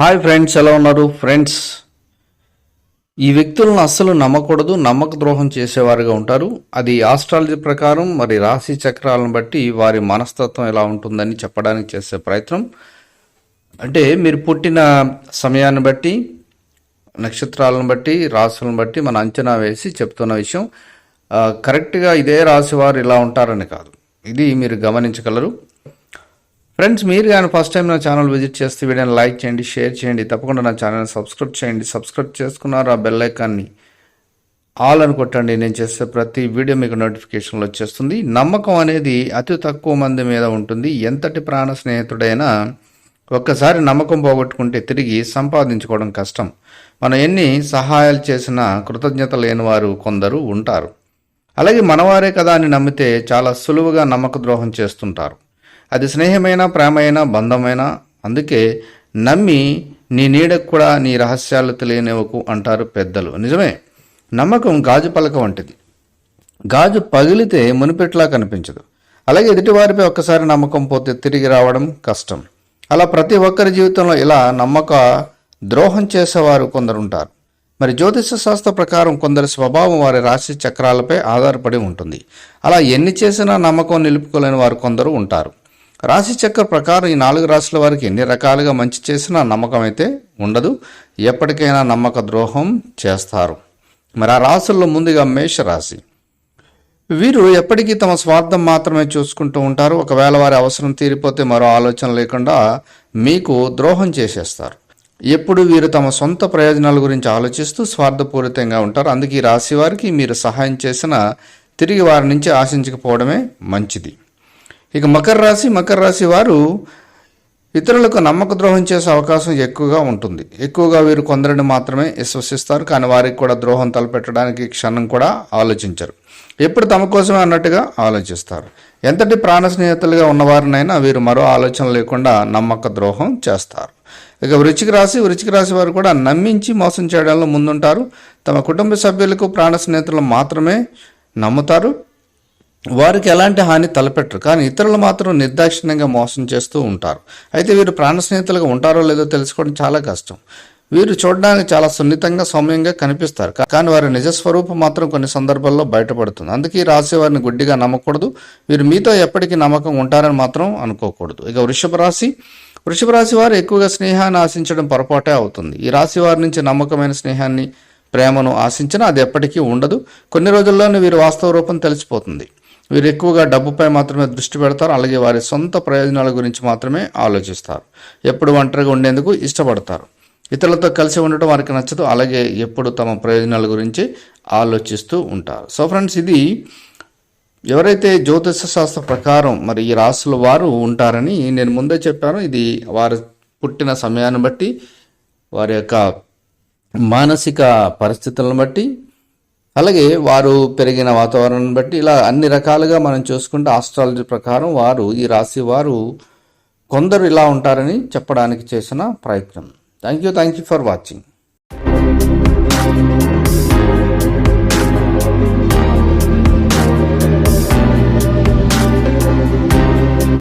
Hi friends ఎలా ఉన్నారు? Friends ఈ వ్యక్తులను అస్సలు నమ్మకూడదు నమ్మక ద్రోహం చేసేవారుగా ఉంటారు. అది ఆస్ట్రాలజీ ప్రకారం మరి రాశి చక్రాలను బట్టి వారి మనస్తత్వం ఎలా ఉంటుందని చెప్పడానికి చేసే ప్రయత్నం. అంటే మీరు పుట్టిన సమయాన్ని బట్టి నక్షత్రాలను బట్టి రాశులను బట్టి మన అంచనా వేసి చెప్తున్న విషయం. కరెక్ట్గా ఇదే రాశివారు ఇలా ఉంటారని కాదు. ఇది మీరు గమనించగలరు. ఫ్రెండ్స్ మీరు కానీ ఫస్ట్ టైం నా ఛానల్ విజిట్ చేస్తే వీడియోని లైక్ చేయండి షేర్ చేయండి తప్పకుండా నా ఛానల్ సబ్స్క్రైబ్ చేయండి. సబ్స్క్రైబ్ చేసుకున్నారు ఆ బెల్ ఐకాన్ని ఆల్ అని కొట్టండి. నేను చేసే ప్రతి వీడియో మీకు నోటిఫికేషన్లు వచ్చేస్తుంది. నమ్మకం అనేది అతి తక్కువ మంది మీద ఉంటుంది. ఎంతటి ప్రాణ స్నేహితుడైనా ఒక్కసారి నమ్మకం పోగొట్టుకుంటే తిరిగి సంపాదించుకోవడం కష్టం. మనం ఎన్ని సహాయాలు చేసినా కృతజ్ఞత లేని వారు కొందరు ఉంటారు. అలాగే మనవారే కదా అని నమ్మితే చాలా సులువుగా నమ్మక ద్రోహం చేస్తుంటారు. అది స్నేహమైన ప్రేమైన బంధమైన అందుకే నమ్మి నీ నీడకు కూడా నీ రహస్యాలు తెలియనివ్వకు అంటారు పెద్దలు. నిజమే నమ్మకం గాజు పలక వంటిది. గాజు పగిలితే మునిపెట్లా కనిపించదు. అలాగే ఎదుటివారిపై ఒక్కసారి నమ్మకం పోతే తిరిగి రావడం కష్టం. అలా ప్రతి ఒక్కరి జీవితంలో ఇలా నమ్మక ద్రోహం చేసేవారు కొందరుంటారు. మరి జ్యోతిష శాస్త్ర ప్రకారం కొందరి స్వభావం వారి రాశి చక్రాలపై ఆధారపడి ఉంటుంది. అలా ఎన్ని చేసినా నమ్మకం నిలుపుకోలేని వారు కొందరు ఉంటారు. రాశి చక్ర ప్రకారం ఈ నాలుగు రాశుల వారికి ఎన్ని రకాలుగా మంచి చేసినా నమ్మకం అయితే ఉండదు. ఎప్పటికైనా నమ్మక ద్రోహం చేస్తారు. మరి ఆ రాశుల్లో ముందుగా మేషరాశి. వీరు ఎప్పటికీ తమ స్వార్థం మాత్రమే చూసుకుంటూ ఉంటారు. ఒకవేళ వారి అవసరం తీరిపోతే మరో ఆలోచన లేకుండా మీకు ద్రోహం చేసేస్తారు. ఎప్పుడు వీరు తమ సొంత ప్రయోజనాల గురించి ఆలోచిస్తూ స్వార్థపూరితంగా ఉంటారు. అందుకే ఈ రాశి వారికి మీరు సహాయం చేసిన తిరిగి వారి నుంచి ఆశించకపోవడమే మంచిది. ఇక మకర రాశి మకర రాశి వారు ఇతరులకు నమ్మక ద్రోహం చేసే అవకాశం ఎక్కువగా ఉంటుంది. ఎక్కువగా వీరు కొందరిని మాత్రమే విశ్వసిస్తారు. కానీ వారికి కూడా ద్రోహం తలపెట్టడానికి క్షణం కూడా ఆలోచించరు. ఎప్పుడు తమ కోసమే అన్నట్టుగా ఆలోచిస్తారు. ఎంతటి ప్రాణ స్నేహితులుగా ఉన్నవారినైనా వీరు మరో ఆలోచన లేకుండా నమ్మక ద్రోహం చేస్తారు. ఇక వృచ్చిక రాశి వృచ్చిక రాశి వారు కూడా నమ్మించి మోసం చేయడంలో ముందుంటారు. తమ కుటుంబ సభ్యులకు ప్రాణ స్నేహితులు మాత్రమే నమ్ముతారు. వారికి ఎలాంటి హాని తలపెట్టరు కానీ ఇతరులు మాత్రం నిర్దాక్షిణ్యంగా మోసం చేస్తూ ఉంటారు. అయితే వీరు ప్రాణ స్నేహితులుగా ఉంటారో లేదో తెలుసుకోవడం చాలా కష్టం. వీరు చూడడానికి చాలా సున్నితంగా సౌమ్యంగా కనిపిస్తారు. కానీ వారి నిజ స్వరూపం మాత్రం కొన్ని సందర్భాల్లో బయటపడుతుంది. అందుకే ఈ రాశి వారిని గుడ్డిగా నమ్మకూడదు. వీరు మీతో ఎప్పటికీ నమ్మకం ఉంటారని మాత్రం అనుకోకూడదు. ఇక వృషభ రాశి వృషభ రాశి వారు ఎక్కువగా స్నేహాన్ని ఆశించడం పొరపాటే అవుతుంది. ఈ రాశి వారి నుంచి నమ్మకమైన స్నేహాన్ని ప్రేమను ఆశించినా అది ఎప్పటికీ ఉండదు. కొన్ని రోజుల్లోనే వీరి వాస్తవ రూపం తెలిసిపోతుంది. వీరు ఎక్కువగా డబ్బుపై మాత్రమే దృష్టి పెడతారు. అలాగే వారి సొంత ప్రయోజనాల గురించి మాత్రమే ఆలోచిస్తారు. ఎప్పుడు ఒంటరిగా ఉండేందుకు ఇష్టపడతారు. ఇతరులతో కలిసి ఉండటం వారికి నచ్చదు. అలాగే ఎప్పుడు తమ ప్రయోజనాల గురించి ఆలోచిస్తూ ఉంటారు. సో ఫ్రెండ్స్ ఇది ఎవరైతే జ్యోతిష శాస్త్ర ప్రకారం మరి ఈ రాసుల వారు ఉంటారని నేను ముందే చెప్పాను ఇది వారు పుట్టిన సమయాన్ని బట్టి వారి యొక్క మానసిక పరిస్థితులను బట్టి అలాగే వారు పెరిగిన వాతావరణాన్ని బట్టి ఇలా అన్ని రకాలుగా మనం చూసుకుంటే ఆస్ట్రాలజీ ప్రకారం వారు ఈ రాశి వారు కొందరు ఇలా ఉంటారని చెప్పడానికి చేసిన ప్రయత్నం. Thank you thank you for watching